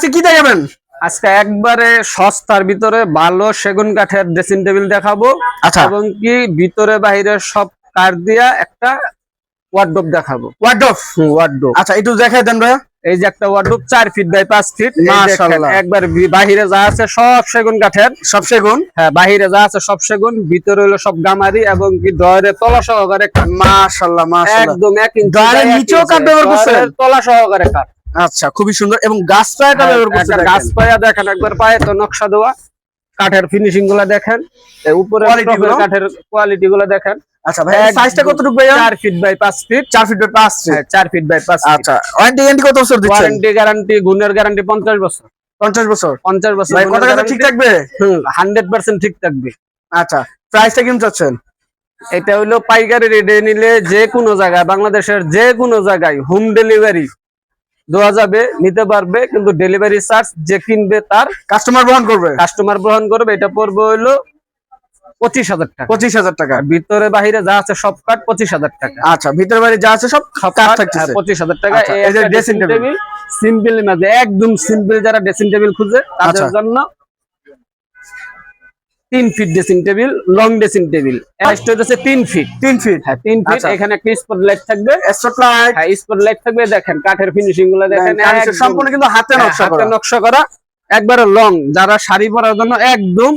আজকে কি দেখাবেন? আজকে একবারে সস্তার ভিতরে ভালো সেগুন কাঠের ড্রেসিং টেবিল দেখাবো। আচ্ছা। এবং কি ভিতরে বাইরে সব কাঠ দিয়া একটা ওয়ার্ডরোব দেখাবো। ওয়ার্ডরোব ওয়ার্ডরোব আচ্ছা একটু দেখাই দেন ভাইয়া। এই যে একটা ওয়ার্ডরোব চার ফিট বাই পাঁচ ফিট মাশাআল্লাহ। একবার বাহিরে যা আছে সব সেগুন কাঠের। সব সেগুন? হ্যাঁ বাহিরে যা আছে সব সেগুন ভিতরে হলো সব গামারি এবং কি ডয়ের তলা সহকারে কাঠ। মাশাআল্লাহ মাশাআল্লাহ। একদম এক ইঞ্চি ডয়ারের নিচেও কাঠ ব্যবহার করছেন? তলা সহকারে কাঠ। আচ্ছা খুবই সুন্দর। এবং গাছ পায়াটা ব্যবহার করছেন একটা গাছ পায়া দেখেন একবার পায়ে তো নকশা দেওয়া। কাঠের ফিনিশিংগুলা দেখেন। উপরে কাঠের কোয়ালিটি গুলা দেখেন। আচ্ছা ভাই। সাইজটা কতটুকু feet by feet feet by feet হ্যাঁ বাই আচ্ছা ওয়ারেন্টি গ্যারান্টি কত বছর দিচ্ছেন? ওয়ারেন্টি গ্যারান্টি গুণের গ্যারান্টি পঞ্চাশ বছর। পঞ্চাশ বছর? পঞ্চাশ বছর ভাই কথা কথা ঠিক থাকবে? হান্ড্রেড পার্সেন্ট ঠিক থাকবে। আচ্ছা প্রাইসটা কেমন চাচ্ছেন? এটা হইল পাইকারি রেটে নিলে যে কোনো জায়গায় বাংলাদেশের যে কোনো জায়গায় হোম ডেলিভারি দেওয়া যাবে নিতে পারবে কিন্তু ডেলিভারি চার্জ যে কিনবে তার কাস্টমার বহন করবে। কাস্টমার বহন করবে এটা পড়বে হইল পঁচিশ হাজার টাকা। পঁচিশ হাজার টাকা। ভিতরে বাহিরে যা আছে সব কাঠ পঁচিশ হাজার টাকা। আচ্ছা ভিতরে বাইরে যা আছে সব থাকতেছে। পঁচিশ হাজার টাকা। ড্রেসিং টেবিল সিম্পল মাঝে একদম সিম্পল যারা ড্রেসিং টেবিল খুঁজে তাদের আচ্ছা। জন্য তিন feet dressing table long dressing table হচ্ছে তিন ফিট তিন ফিট হ্যাঁ তিন ফিট আচ্ছা। এখানে একটা স্পট লাইট থাকবে। স্পটলাইট হ্যাঁ স্পট লাইট থাকবে। দেখেন কাঠের ফিনিশিংগুলো দেখেন সম্পূর্ণ কিন্তু হাতে হ্যাঁ, নকশা করা। নকশা করা। একবারে লং যারা শাড়ি পরার জন্য একদম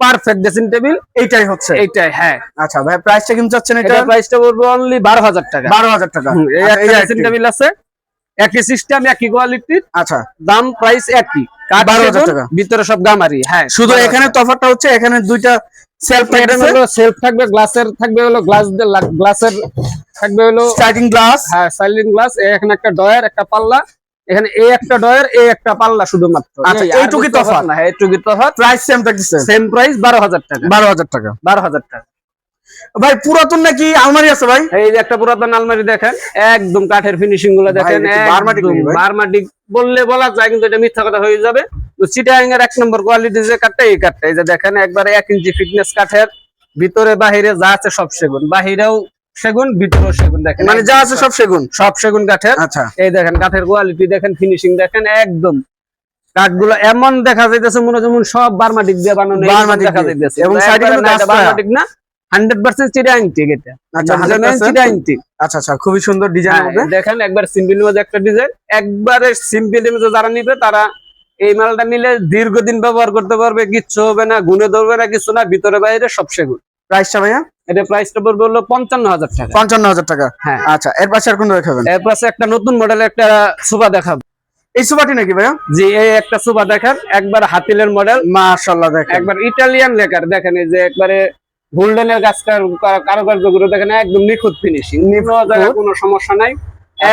পারফেক্ট ড্রেসিং টেবিল এইটাই হচ্ছে। এইটাই হ্যাঁ। আচ্ছা ভাই প্রাইসটা চাচ্ছেন এটা? অনলি বারো হাজার টাকা। বারো হাজার টাকা। আচ্ছা, একটা এই ড্রেসিং টেবিল আছে। একই সিস্টেম একই কোয়ালিটির আচ্ছা। দাম প্রাইস একই। 12,000 টাকা। ভিতরে সব গামারি হ্যাঁ। শুধু এখানে তফাটা হচ্ছে এখানে দুইটা সেলফ সেলফ থাকবে গ্লাসের থাকবে হলো গ্লাস গ্লাসের থাকবে হলো স্টার্টিং গ্লাস হ্যাঁ সাইলিং গ্লাস এখানে একটা ডয়ার একটা পাল্লা। এখানে এই একটা ডয়ার এই একটা পাল্লা শুধুমাত্র। আচ্ছা, এইটুকুই তফাৎ? না হ্যাঁ এইটুকুই তফাৎ। প্রাইস সেম থাকতেছে। সেম প্রাইস বারো হাজার টাকা। বারো হাজার টাকা। বারো হাজার টাকা। ভাই পুরাতন নাকি আলমারি আছে ভাই? এই যে একটা পুরাতন আলমারি দেখেন একদম কাঠের ফিনিশিংগুলো দেখেন বার্মাটিক? বারমাটিক বললে বলা যায় কিন্তু এটা মিথ্যা কথা হয়ে যাবে। তো চিটাং এর এক নম্বর কোয়ালিটি যে কাঠটা এই কাঠটা। এই যে দেখেন একবারে এক ইঞ্চি ফিটনেস কাঠের ভিতরে বাহিরে যা আছে সব সেগুন। বাহিরেও সেগুন ভিতরেও সেগুন দেখেন। মানে যা আছে সব সেগুন? সব সেগুন কাঠের। আচ্ছা। এই দেখেন কাঠের কোয়ালিটি দেখেন ফিনিশিং দেখেন একদম। কাঠগুলো এমন দেখা যাইতেছে মনে যেমন সব বার্মাটিক দিয়ে বানানো বার্মাটিক দেখা যাইতেছে। এবং side কিন্তু পায়া। না? হান্ড্রেড পার্সেন্ট চিটাং টিক এটা আচ্ছা, 100% চিটাং টিক আচ্ছা আচ্ছা খুবই সুন্দর ডিজাইনের মধ্যে হ্যাঁ, দেখেন একবার সিম্পল মধ্যে একটা ডিজাইন একবারে সিম্পল মধ্যে যারা নিবে তারা এই মালটা নিলে দীর্ঘদিন ব্যবহার করতে পারবে কিচ্ছু হবে না গুনে ধরবে না কিছু না ভিতরে বাইরে সব সেগুন। প্রাইসটা ভাইয়া? এটা প্রাইসটা পড়বে হলো পঞ্চান্ন হাজার টাকা। পঞ্চান্ন হাজার টাকা? হ্যাঁ। আচ্ছা এর পাশে আর কোন দেখাবেন এর পাশে একটা নতুন মডেলের একটা সোফা দেখাবো। এই সোফাটি নাকি ভাইয়া? জি এই একটা সোফা দেখেন একবার হাতিলের মডেল মাশাআল্লাহ দেখেন। একবার ইটালিয়ান লেকার দেখেন এই যে একবারে গোল্ডেনের গাছটার কারুকার্যগুলো দেখেন একদম নিখুঁত ফিনিশিং কোনো জায়গায় কোনো সমস্যা নাই।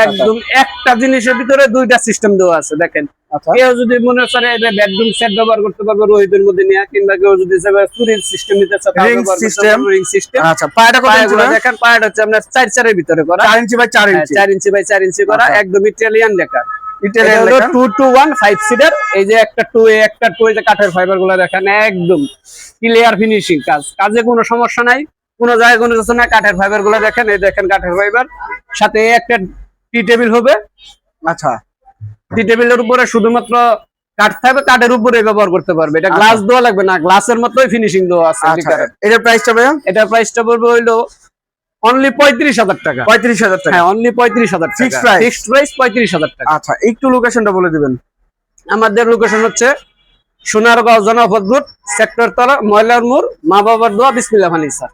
একদম একটা জিনিসের ভিতরে দুইটা সিস্টেম দেওয়া আছে দেখেন। আচ্ছা। কেউ যদি মনে করে এটা বেডরুম সেট ব্যবহার করতে পারবে রোহিতের মধ্যে নিয়ে কিংবা কেউ যদি চুরির সিস্টেম নিতে চায় Ring system। রিং সিস্টেম আচ্ছা পায়াটা কত ইঞ্চি দেখেন পায়াটা হচ্ছে আপনার চার চারের ভিতরে করা। চার ইঞ্চি বাই চার হ্যাঁ, ইঞ্চি। চার ইঞ্চি বাই চার ইঞ্চি করা আচ্ছা। একদম ইটালিয়ান লেখা। Two two one five seater এই যে একটা টু এ একটা টু এই যে কাঠের ফাইবারগুলো দেখেন একদম ক্লিয়ার ফিনিশিং কাজ। কাজে কোনো সমস্যা নাই কোনো জায়গায় কোনো কিছু নাই কাঠের ফাইবারগুলো দেখেন এই দেখেন কাঠের ফাইবার সাথে একটা টি টেবিল হবে। আচ্ছা। টি টেবিলের উপরে শুধুমাত্র কাঠ থাকবে কাঠের উপরে ব্যবহার করতে পারবে। এটা আচ্ছা। গ্লাস দেওয়া লাগবে না গ্লাসের মতোই ফিনিশিং দেওয়া আছে আচ্ছা। এটার প্রাইসটা ভাইয়া? এটার প্রাইসটা পড়বে হইল অনলি পঁয়ত্রিশ হাজার টাকা। পঁয়ত্রিশ হাজার টাকা। হ্যাঁ অনলি পঁয়ত্রিশ হাজার Fixed প্রাইস? ফিক্সড প্রাইস পঁয়ত্রিশ হাজার টাকা। আচ্ছা একটু লোকেশনটা বলে দিবেন। আমাদের লোকেশন হচ্ছে সোনারগাঁও জনপদ রুট সেক্টর তলা ময়লার মোড় মা বাবার দোয়া বিসমিল্লা ফার্নিচার